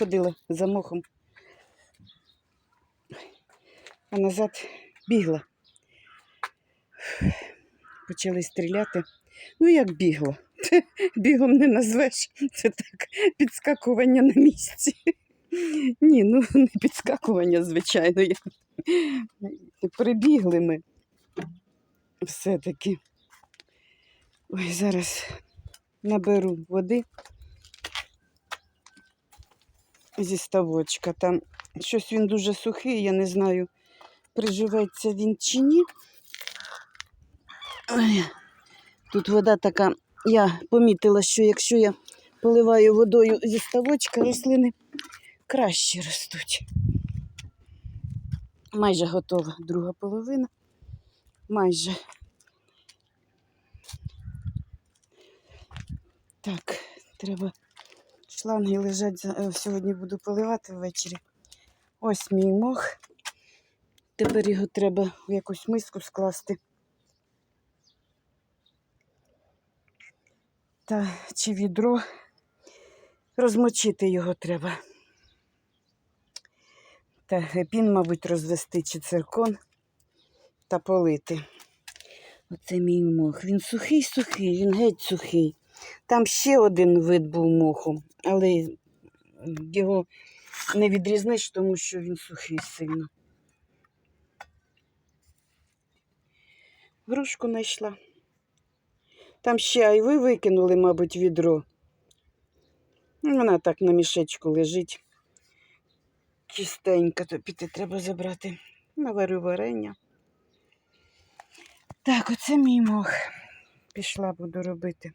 ходила за мохом, а назад бігла. Почали стріляти. Ну, як бігла. Бігом не назвеш. Це так підскакування на місці. Ні, ну не підскакування, звичайно. Прибігли ми. Все-таки. Ой, зараз наберу води зі ставочка. Там щось він дуже сухий, я не знаю, приживеться він чи ні. Ой, тут вода така. Я помітила, що якщо я поливаю водою зі ставочка, рослини краще ростуть. Майже готова друга половина. Майже. Так, треба. Шланги лежать. е, Сьогодні буду поливати ввечері. Ось мій мох. Тепер його треба в якусь миску скласти. Та чи відро. Розмочити його треба. Та гепін, мабуть, розвести чи циркон та полити. Оце мій мох. Він сухий-сухий, він геть сухий. Там ще один вид був моху, але його не відрізниш, тому що він сухий сильно. Грушку знайшла. Там ще айви викинули, мабуть, відро. Ну, Вона так на мішечку лежить. Чистенька, то піти треба забрати. Наварю варення. Так, оце мій мох. Пішла, буду робити.